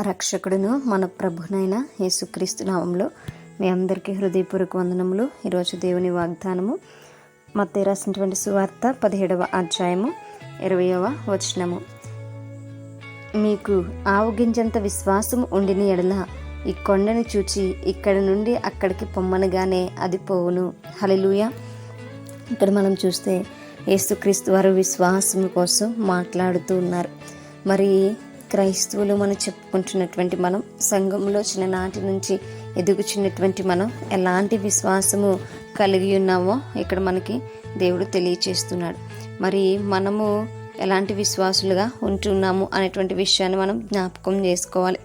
రక్షకుడును మన ప్రభునైన యేసుక్రీస్తు నామంలో మీ అందరికీ హృదయపూర్వక వందనములు. ఈరోజు దేవుని వాగ్దానము మత్తే రాసినటువంటి సువార్త పదిహేడవ అధ్యాయము ఇరవయవ వచనము. మీకు ఆవుగింజంత విశ్వాసం ఉండిన ఎడల ఈ కొండని చూచి ఇక్కడ నుండి అక్కడికి పొమ్మనగానే అది పోవును. హలిలుయ ఇక్కడ మనం చూస్తే యేసుక్రీస్తు వారు విశ్వాసం కోసం మాట్లాడుతూ ఉన్నారు. మరి క్రైస్తవులు మనం చెప్పుకుంటున్నటువంటి మనం సంఘంలో చిన్ననాటి నుంచి ఎదుగుచున్నటువంటి మనం ఎలాంటి విశ్వాసము కలిగి ఉన్నామో ఇక్కడ మనకి దేవుడు తెలియచేస్తున్నాడు. మరి మనము ఎలాంటి విశ్వాసులుగా ఉంటున్నాము అనేటువంటి విషయాన్ని మనం జ్ఞాపకం చేసుకోవాలి.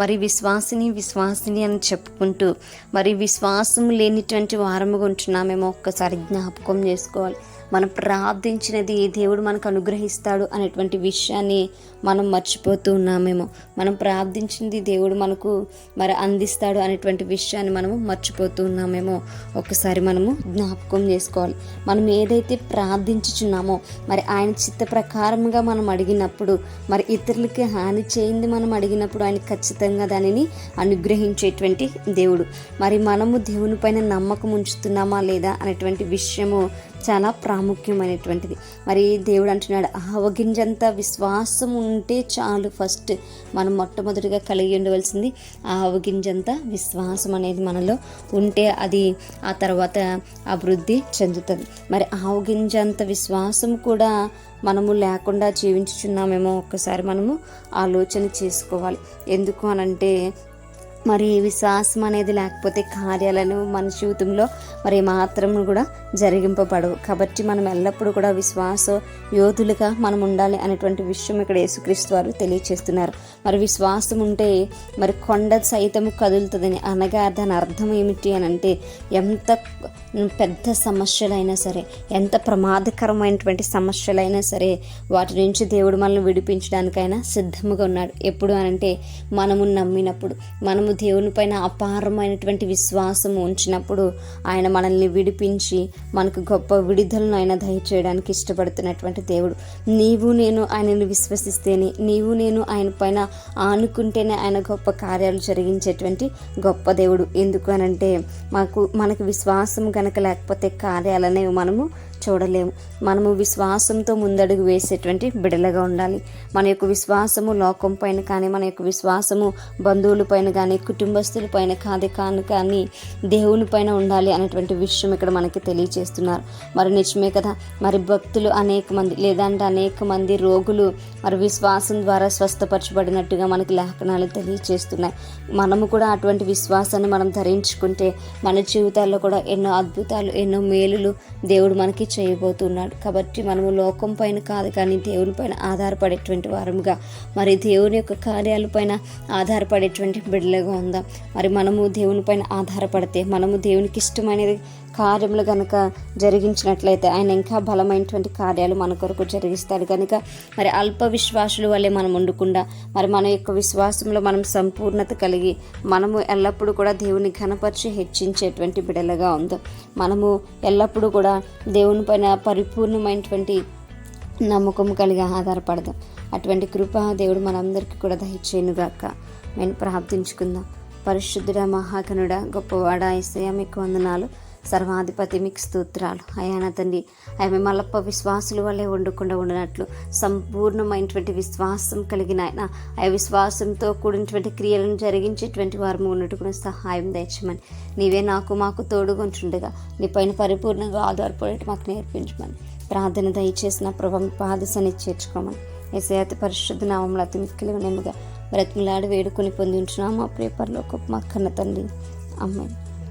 మరి విశ్వాసిని విశ్వాసిని అని చెప్పుకుంటూ మరి విశ్వాసం లేనిటువంటి వారముగా ఉంటున్నామేమో ఒక్కసారి జ్ఞాపకం చేసుకోవాలి. మనం ప్రార్థించినది దేవుడు మనకు అనుగ్రహిస్తాడు అనేటువంటి విషయాన్ని మనం మర్చిపోతూ ఉన్నామేమో. మనం ప్రార్థించింది దేవుడు మనకు మరి అందిస్తాడు అనేటువంటి విషయాన్ని మనము మర్చిపోతూ ఉన్నామేమో. ఒకసారి మనము జ్ఞాపకం చేసుకోవాలి. మనం ఏదైతే ప్రార్థించుచున్నామో మరి ఆయన చిత్త ప్రకారంగా మనం అడిగినప్పుడు మరి ఇతరులకి హాని చేయింది మనం అడిగినప్పుడు ఆయన ఖచ్చితంగా దానిని అనుగ్రహించేటువంటి దేవుడు. మరి మనము దేవుని పైన నమ్మకం ఉంచుతున్నామా లేదా అనేటువంటి విషయము చాలా ప్రాముఖ్యమైనటువంటిది. మరి దేవుడు అంటున్నాడు ఆవగింజంత విశ్వాసం ఉంటే చాలు. ఫస్ట్ మనం మొట్టమొదటిగా కలిగి ఉండవలసింది ఆవగింజంత విశ్వాసం అనేది మనలో ఉంటే అది ఆ తర్వాత అభివృద్ధి చెందుతుంది. మరి ఆవగింజంత విశ్వాసం కూడా మనము లేకుండా జీవించుచున్నామేమో ఒక్కసారి మనము ఆలోచన చేసుకోవాలి. ఎందుకు అనంటే మరి విశ్వాసం అనేది లేకపోతే కార్యాలను మన జీవితంలో మరి మాత్రం కూడా జరిగింపబడవు. కాబట్టి మనం ఎల్లప్పుడూ కూడా విశ్వాస యోధులుగా మనం ఉండాలి అనేటువంటి విషయం ఇక్కడ యేసుక్రీస్తు వారు తెలియచేస్తున్నారు. మరి విశ్వాసం ఉంటే మరి కొండ సైతం కదులుతుందని అనగా దాని అర్థం ఏమిటి అని అంటే ఎంత పెద్ద సమస్యలైనా సరే ఎంత ప్రమాదకరమైనటువంటి సమస్యలైనా సరే వాటి నుంచి దేవుడు మనల్ని విడిపించడానికైనా సిద్ధంగా ఉన్నాడు. ఎప్పుడు అనంటే మనము నమ్మినప్పుడు మనము దేవుని పైన అపారమైనటువంటి విశ్వాసం ఉంచినప్పుడు ఆయన మనల్ని విడిపించి మనకు గొప్ప విడుదలను ఆయన దయచేయడానికి ఇష్టపడుతున్నటువంటి దేవుడు. నీవు నేను ఆయనను విశ్వసిస్తేనే నీవు నేను ఆయన పైన ఆనుకుంటేనే ఆయన గొప్ప కార్యాలు జరిగించేటువంటి గొప్ప దేవుడు. ఎందుకు అనంటే మాకు మనకు విశ్వాసం కనుక లేకపోతే కార్యాలనేవి మనము చూడలేము. మనము విశ్వాసంతో ముందడుగు వేసేటువంటి బిడలగా ఉండాలి. మన యొక్క విశ్వాసము లోకం పైన కానీ మన యొక్క విశ్వాసము బంధువుల పైన కానీ కుటుంబస్తుల పైన కాదు కాను కానీ దేవుని పైన ఉండాలి అనేటువంటి విషయం ఇక్కడ మనకి తెలియచేస్తున్నారు. మరి నిజమే కదా? మరి భక్తులు అనేక మంది లేదంటే అనేక మంది రోగులు మరి విశ్వాసం ద్వారా స్వస్థపరచబడినట్టుగా మనకి లేఖనాలు తెలియచేస్తున్నాయి. మనము కూడా అటువంటి విశ్వాసాన్ని మనం ధరించుకుంటే మన జీవితాల్లో కూడా ఎన్నో అద్భుతాలు ఎన్నో మేలులు దేవుడు మనకి చేయబోతున్నాడు. కాబట్టి మనము లోకం పైన కాదు కానీ దేవుని పైన ఆధారపడేటువంటి వారముగా మరి దేవుని యొక్క కార్యాలపైన ఆధారపడేటువంటి బిడ్డలుగా ఉందాం. మరి మనము దేవుని పైన ఆధారపడితే మనము దేవునికి ఇష్టమైనది కార్యములు కనుక జరిగించినట్లయితే ఆయన ఇంకా బలమైనటువంటి కార్యాలు మన కొరకు జరిగిస్తాడు కనుక మరి అల్ప విశ్వాసులు వల్లే మనం ఉండకుండా మరి మన యొక్క విశ్వాసంలో మనం సంపూర్ణత కలిగి మనము ఎల్లప్పుడూ కూడా దేవుని ఘనపరిచి హెచ్చించేటువంటి బిడలుగా ఉందాం. మనము ఎల్లప్పుడూ కూడా దేవుని పైన పరిపూర్ణమైనటువంటి నమ్మకం కలిగి ఆధారపడదాం. అటువంటి కృప దేవుడు మనందరికీ కూడా దయచేయనుగాక. మేము ప్రార్థించుకుందాం. పరిశుద్ధుడ మహాగనుడ గొప్పవాడ ఇసయ మీకు వందనాలు. సర్వాధిపతి మీకు స్తోత్రాలు. అయాన తండ్రి ఆమె మలప్ప విశ్వాసుల వల్లే వండకుండా ఉండనట్లు సంపూర్ణమైనటువంటి విశ్వాసం కలిగిన ఆయన. ఆ విశ్వాసంతో కూడినటువంటి క్రియలను జరిగించేటువంటి వారు ఉన్నట్టుకున్న సహాయం దయచమని నీవే నాకు మాకు తోడుగుంటుండగా నీ పైన పరిపూర్ణంగా ఆధారపడేట్టు మాకు నేర్పించమని. ప్రార్థన దయచేసిన ప్రభావం పాదసని చేర్చుకోమని. ఏసయాతి పరిశుద్ధ నామంలో అతి మిక్కిలి నెమ్మగా బ్రతిమలాడి వేడుకొని పొంది మా ప్రేపర్లో ఒక మా కన్న తండ్రి. అమ్మాయి